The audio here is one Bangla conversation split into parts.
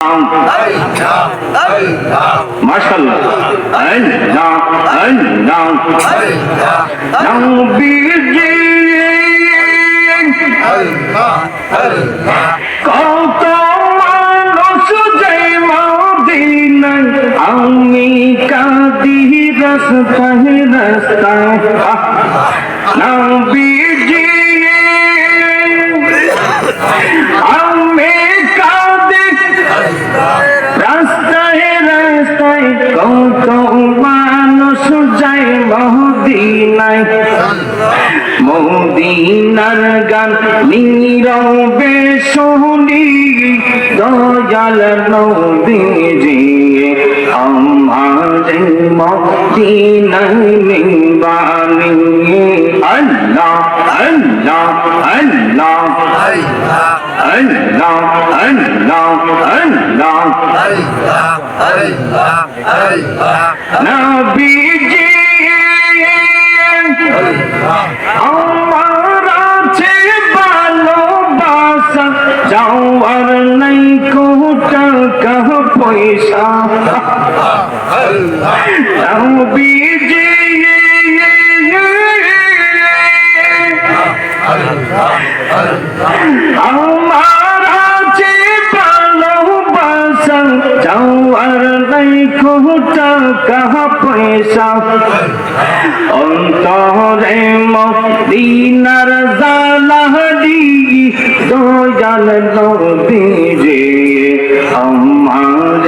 আল্লাহ কত মানুষ যাই মদিনায় আমি কাঁদি রাস্তায় রাস্তায়। নবীজি কত মানুষ যায় মদিনায় মদিনার গান নীরবে শুনি, দয়াল নবীজি আমার মদিনায় নিবানি আল্লাহ আল্লাহ আল্লাহ আল্লাহ। নবীজি আমার আছে ভালোবাসা যাওয়ার নাই কো টাকা পয়সা। নবীজি আমার টাকা পয়সা? অন্তরে মদিনার জালাহডি দয়াল নবীরে আমার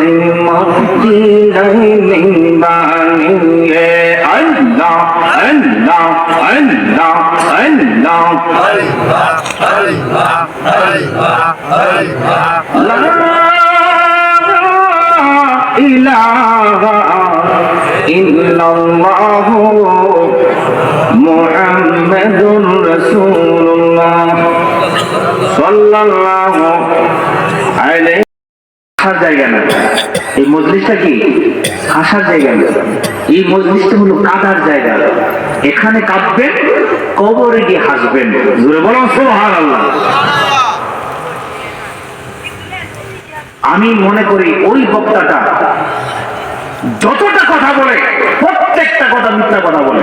মদিনায় নিবানিয়ে আল্লাহ আল্লাহ আল্লাহ আল্লাহ। আল্লাহ আল্লাহ আল্লাহ আল্লাহ ইলাহা ইল্লাল্লাহ মুহাম্মাদুর আসার জায়গা না। এই মজলিসটা কি? আসার জায়গা না। এই মজলিসটা হলো কাদার জায়গা। এখানে কাঁদবেন, কবরে গিয়ে হাসবেন। জোরে বলো সোহার আল্লাহ আমি মনে করি ওই বক্তাটা যতটা কথা বলে প্রত্যেকটা কথা মিথ্যা কথা বলে।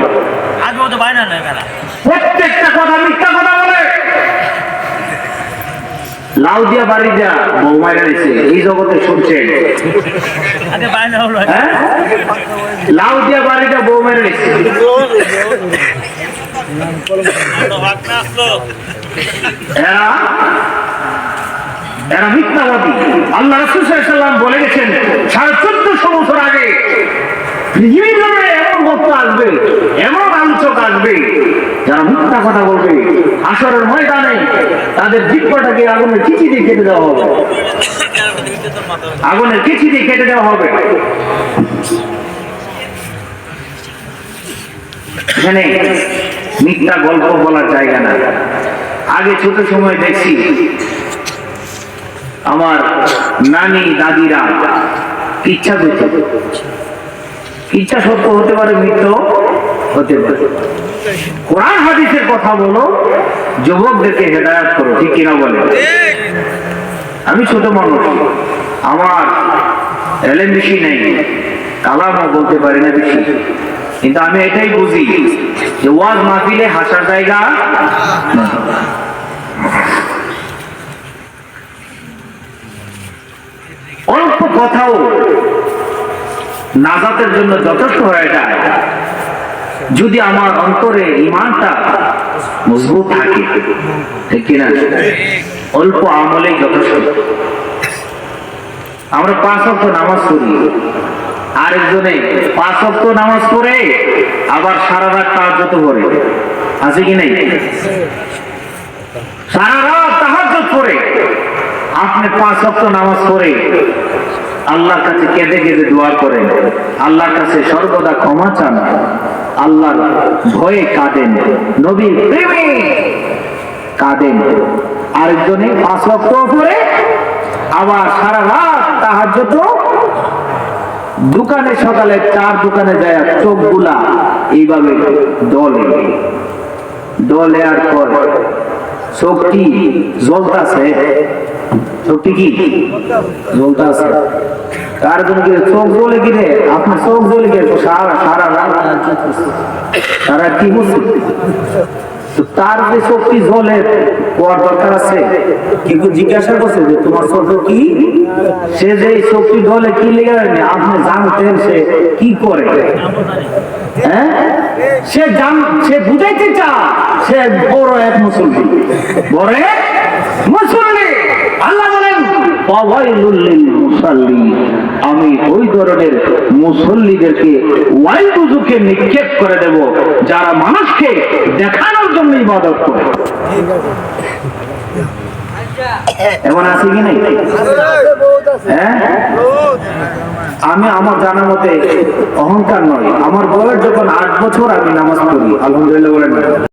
প্রত্যেকটা কথা মিথ্যা কথা বলে। লাউ দিয়া বাড়ি দিয়া বৌমায় গেছে এই জগতে শুনছেন। হ্যাঁ? লাউ দিয়া বাড়ি দিয়া বৌমায় গেছে এরা এরা মিথ্যাবাদী, আল্লাহ রসুল সাল্লাম বলে গেছেন, সাড়ে চোদ্দশো বছর আগে আসবে আসবে, যারা মিথ্যা কথা বলবে তাদের চিচি দিয়ে কেটে দেওয়া হবে। চিচি দিয়ে কেটে দেওয়া হবে। এখানে মিথ্যা গল্প বলার জায়গা না। আগে ছোট সময় দেখছি আমার নানি, দাদিরা, ইচ্ছা করতে ইচ্ছা সত্য হতে পারে মৃত্যু হতে পারে। কোরআন হাদিসের কথা বলো, যুবকদেরকে হেদায়াত করো, ঠিক কিনা বলে? আমি ছোট মানুষ, আমার এলেম বেশি নেই, কালামও বলতে পারি না বেশি। কিন্তু আমি এটাই বুঝি যে ওয়াজ মাহফিলে হাসার জায়গা অল্প কথাও নাজাতের জন্য যথেষ্ট হয়ে যায়। যদি আমার অন্তরে ইমানটা মজবুত থাকে, ঠিক কিনা? অল্প আমলেই যথেষ্ট। আমরা পাঁচ অক্ট নামাজ পড়ি, আরেকজনে পাঁচ অক্ট নামাজ পড়ে, আবার সারা রাত যত করে আছে কি নেই? সারা রাত তাহাজ করে আপনি পাঁচ অক্ট নামাজ পড়ে আল্লাহর কাছে কেঁদে কেঁদে দোয়া করেন, আল্লাহর কাছে সর্বদা ক্ষমা চান, আল্লাহর ভয়ে কাঁদেন, নবীর প্রেমে কাঁদেন। আরেকজনে পাঁচ অক্ট পরে আবার সারা রাত তাহার দোকানে সকালে চার দোকানে যায় চোখগুলা এইভাবে দলে দলে আর পর চোখটি জ্বলতাছে চোখটি কি? জ্বলতে আছে। তার জন্য চোখ জ্বলে আপনার চোখ জ্বলে গিয়ে সারা সারা তারা কি বুঝছে তার যে চোখটি জ্বলে দরকার আছে। কিন্তু জিজ্ঞাসা করছে যে, তোমার চোখ কি? সে যে চোখটি জ্বলে, কি লেগে আপনি জানতেন সে কি করে? হ্যাঁ? সে জান, সে বুঝাইতে চা সে আমি ওই ধরনের মুসল্লিদেরকে নিক্ষেপ করে দেব, যারা মানুষকে দেখানোর জন্য ইবাদত করে। এমন আছে কি নাই? হ্যাঁ? আমি আমার জানা মতে অহংকার নয়। আমার বয়স যখন আট বছর, আমি নামাজ পড়ি। আলহামদুলিল্লাহ।